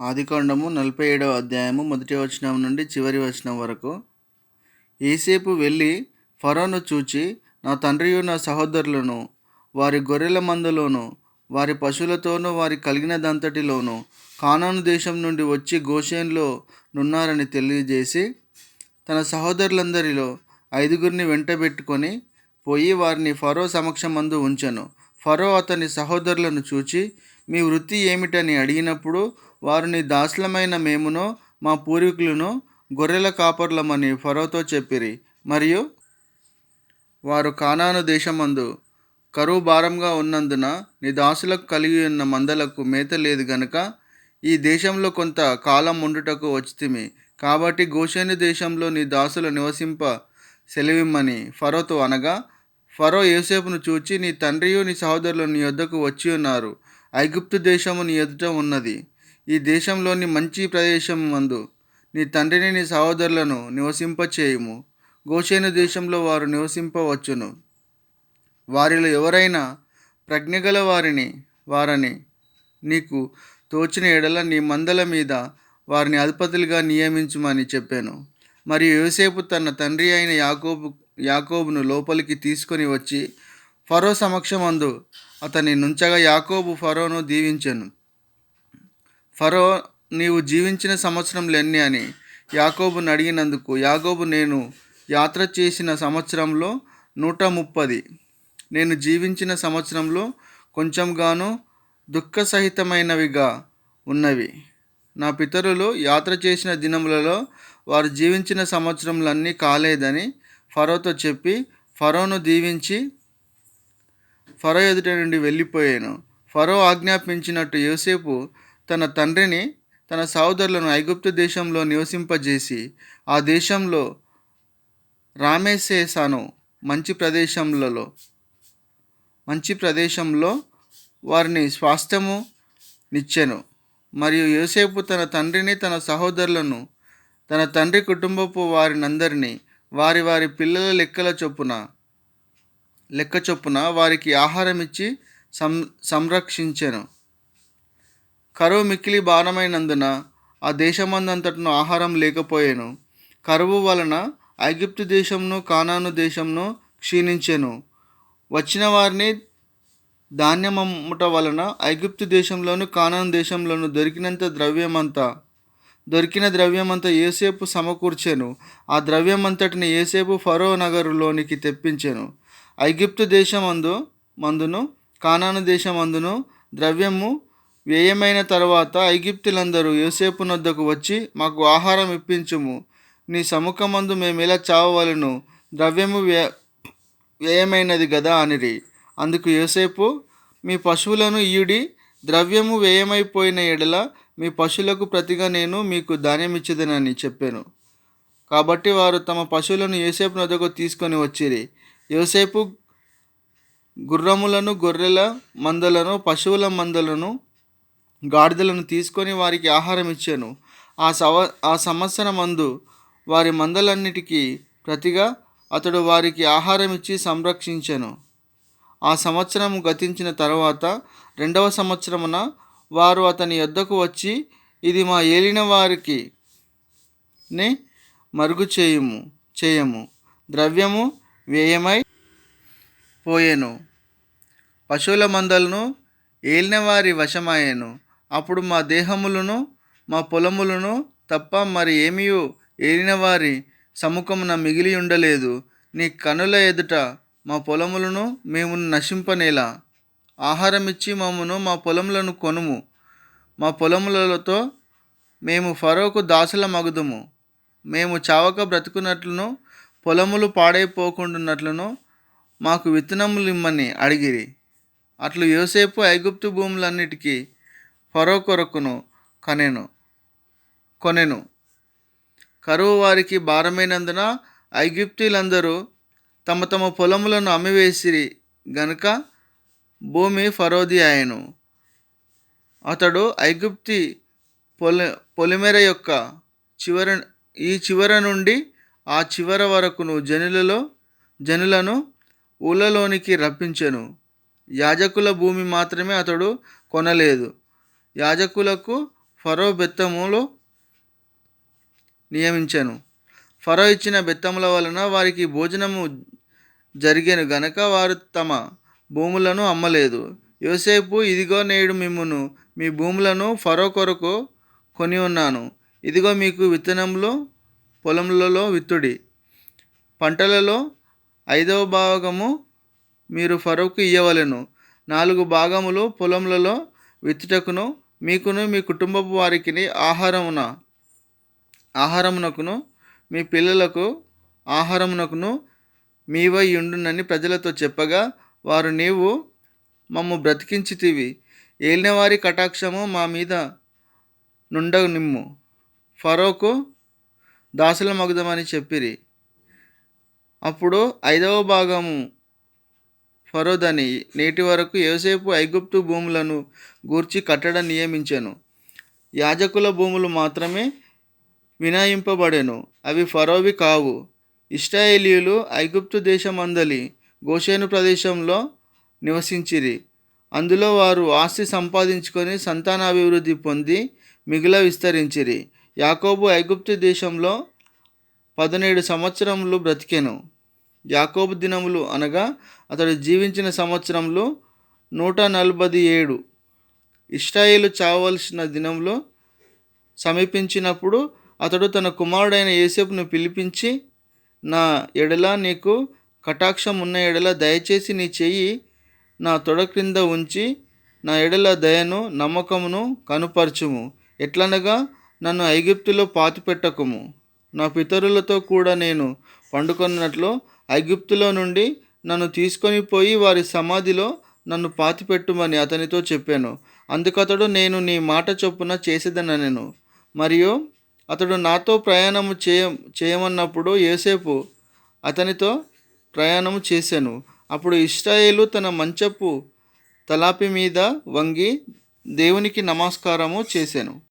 ఆదికాండము నలభై ఏడవ అధ్యాయము మొదటి వచనం నుండి చివరి వచనం వరకు. ఏసేపు వెళ్ళి ఫరోను చూచి నా తండ్రియు నా సహోదరులను వారి గొర్రెల మందలోను వారి పశువులతోనూ వారి కలిగినదంతటిలోను కానాను దేశం నుండి వచ్చి గోషేన్లో నున్నారని తెలియజేసి తన సహోదరులందరిలో ఐదుగురిని వెంటబెట్టుకొని పోయి వారిని ఫరో సమక్షమందు ఉంచెను. ఫరో అతని సహోదరులను చూచి మీ వృత్తి ఏమిటని అడిగినప్పుడు వారు నీ దాసులమైన మేమును మా పూర్వీకులను గొర్రెల కాపర్లమని ఫరోతో చెప్పిరి. మరియు వారు కానాను దేశమందు కరువు భారంగా ఉన్నందున నీ దాసులకు కలిగి ఉన్న మందలకు మేత లేదు గనుక ఈ దేశంలో కొంత కాలం ఉండుటకు వచ్చితిమి. కాబట్టి గోషేను దేశంలో నీ దాసులు నివసింప సెలవిమ్మని ఫరోతో అనగా ఫరో యోసేపును చూచి నీ తండ్రియు నీ సహోదరులు నీ యొద్దకు వచ్చి ఉన్నారు. ఐగుప్తు దేశము నీ ఎదుట ఉన్నది. ఈ దేశంలోని మంచి ప్రదేశం మందు నీ తండ్రిని నీ సహోదరులను నివసింపచేయుము. గోషేను దేశంలో వారు నివసింపవచ్చును. వారిలో ఎవరైనా ప్రజ్ఞగల వారిని వారని నీకు తోచిన ఎడల నీ మందల మీద వారిని అధిపతులుగా నియమించుమని చెప్పాను. మరియు యోసేపు తన తండ్రి అయిన యాకోబు యాకోబును లోపలికి తీసుకొని వచ్చి ఫరో సమక్షమందు అతని నుంచగా యాకోబు ఫరోను దీవించెను. ఫరో నీవు జీవించిన సంవత్సరంలు ఎన్ని అని యాకోబును అడిగినందుకు యాకోబు నేను యాత్ర చేసిన సంవత్సరంలో నూట ముప్పది. నేను జీవించిన సంవత్సరంలో కొంచెంగాను దుఃఖ సహితమైనవిగా ఉన్నవి. నా పితరులు యాత్ర చేసిన దినములలో వారు జీవించిన సంవత్సరంలన్నీ కాలేదని ఫరోతో చెప్పి ఫరోను దీవించి ఫరో ఎదుట నుండి వెళ్ళిపోయాను. ఫరో ఆజ్ఞాపించినట్టు యోసేపు తన తండ్రిని తన సహోదరులను ఐగుప్తు దేశంలో నివసింపజేసి ఆ దేశంలో రామేసేసాను మంచి ప్రదేశంలో మంచి ప్రదేశంలో వారిని స్వాస్థ్యము నిచ్చెను. మరియు యోసేపు తన తండ్రిని తన సహోదరులను తన తండ్రి కుటుంబపు వారినందరినీ వారి వారి పిల్లల లెక్కల చొప్పున లెక్క చొప్పున వారికి ఆహారం ఇచ్చి సం సంరక్షించెను. కరువు మిక్కిలి భారమైనందున ఆ దేశమందంతటను ఆహారం లేకపోయాను. కరువు వలన ఐగిప్తు దేశంను కానాను దేశంను క్షీణించెను. వచ్చిన వారిని ధాన్యమమ్ముట వలన ఐగుప్తు దేశంలోను కానాను దేశంలోను దొరికినంత ద్రవ్యమంతా దొరికిన ద్రవ్యమంతా ఏసేపు సమకూర్చెను. ఆ ద్రవ్యమంతటిని ఏసేపు ఫరో నగరులోనికి తెప్పించెను. ఐగిప్తు దేశమందు మందును కానాను దేశమందును ద్రవ్యము వ్యయమైన తర్వాత ఐగిప్తులందరూ యోసేపు నొద్దకు వచ్చి మాకు ఆహారం ఇప్పించుము. నీ సముఖమందు మేము ఎలా చావవలను? ద్రవ్యము వ్య వ్యయమైనది కదా అనిరి. అందుకు యోసేపు మీ పశువులను ఈడి ద్రవ్యము వ్యయమైపోయిన ఎడల మీ పశువులకు ప్రతిగా నేను మీకు ధాన్యం ఇచ్చేదనని చెప్పాను. కాబట్టి వారు తమ పశువులను యోసేపు నొద్దకు తీసుకొని వచ్చిరి. యోసేపు గుర్రములను గొర్రెల మందలను పశువుల మందలను గాడిదలను తీసుకొని వారికి ఆహారం ఇచ్చాను. ఆ సవ ఆ సంవత్సరం మందు వారి మందలన్నిటికీ ప్రతిగా అతడు వారికి ఆహారం ఇచ్చి సంరక్షించాను. ఆ సంవత్సరం గతించిన తర్వాత రెండవ సంవత్సరమున వారు అతని యొద్దకు వచ్చి ఇది మా ఏలిన వారికి మరుగు చేయము చేయము. ద్రవ్యము వ్యయమై పోయెను. పశువుల మందలను ఏలిన వారి వశమాయెను. అప్పుడు మా దేహములను మా పొలములను తప్ప మరి ఏమీ ఏలిన వారి సముఖమున మిగిలి ఉండలేదు నీ కనుల ఎదుట మా పొలములను మేము నశింపనేలా. ఆహారం ఇచ్చి మమ్మను మా పొలములను కొనుము. మా పొలములతో మేము ఫరోకు దాసుల మగుదుము మేము చావక బ్రతుకున్నట్లును పొలములు పాడైపోకుండాన్నట్లును మాకు విత్తనములు ఇమ్మని అడిగిరి. అట్లు యోసేపు ఐగుప్తు భూములన్నిటికీ ఫరో కొరకును కనెను కొనెను. కరువు వారికి భారమైనందున ఐగుప్తులందరూ తమ తమ పొలములను అమ్మివేసిరి గనుక భూమి ఫరోది ఆయను అతడు ఐగుప్తి పొలి పొలిమెర యొక్క చివర ఈ చివర నుండి ఆ చివర వరకును జనులలో జనులను ఊళ్ళలోనికి రప్పించెను. యాజకుల భూమి మాత్రమే అతడు కొనలేదు. యాజకులకు ఫరో బెత్తములో నియమించెను. ఫరో ఇచ్చిన బెత్తముల వలన వారికి భోజనము జరిగాను. గనక వారు తమ భూములను అమ్మలేదు. యోసేపు ఇదిగో నేడు మిమ్మును మీ భూములను ఫరో కొరకు కొని ఉన్నాను. ఇదిగో మీకు విత్తనంలో పొలములలో విత్తుడి. పంటలలో ఐదవ భాగము మీరు ఫరోకు ఇయ్యవలను. నాలుగు భాగములు పొలములలో విత్తుటకును మీకును మీ కుటుంబపు వారికి ఆహారమున ఆహారమునకును మీ పిల్లలకు ఆహారమునకును మీవై ఉండునని ప్రజలతో చెప్పగా వారు నీవు మమ్ము బ్రతికించితివి. ఏలినవారి కటాక్షము మా మీద నుండ నిమ్ము ఫరోకు దాసుల మగుదమని చెప్పిరి. అప్పుడు ఐదవ భాగము ఫరోదని నేటి వరకు యోసేపు ఐగుప్తు భూములను గూర్చి కట్టడం నియమించాను. యాజకుల భూములు మాత్రమే వినాయింపబడెను. అవి ఫరోవి కావు. ఇస్రాయేలీలు ఐగుప్తు దేశమందలి గోషేను ప్రదేశంలో నివసించిరి. అందులో వారు ఆస్తి సంపాదించుకొని సంతానాభివృద్ధి పొంది మిగిల విస్తరించిరి. యాకోబు ఐగుప్తు దేశంలో పదిహేడు సంవత్సరములు బ్రతికెను. యాకోబు దినములు అనగా అతడు జీవించిన సంవత్సరంలో నూట నలభై ఏడు. ఇష్టాయిలు చావలసిన దినంలో సమీపించినప్పుడు అతడు తన కుమారుడైన యేసేపును పిలిపించి నా ఎడల నీకు కటాక్షం ఉన్న ఎడల దయచేసి నీ చెయ్యి నా తొడ క్రింద ఉంచి నా ఎడల దయను నమ్మకమును కనుపరచుము. ఎట్లనగా నన్ను ఐగుప్తులో పాతిపెట్టకుము. నా పితరులతో కూడా నేను పండుకొన్నట్లు ఐగుప్తులో నుండి నన్ను తీసుకొని పోయి వారి సమాధిలో నన్ను పాతిపెట్టుమని అతనితో చెప్పాను. అందుకతడు నేను నీ మాట చొప్పున చేసేదనను మరియు అతడు నాతో ప్రయాణము చేయ చేయమన్నప్పుడు ఏసేపు అతనితో ప్రయాణము చేశాను. అప్పుడు ఇస్రాయేలు తన మంచపు తలాపి మీద వంగి దేవునికి నమస్కారము చేశాను.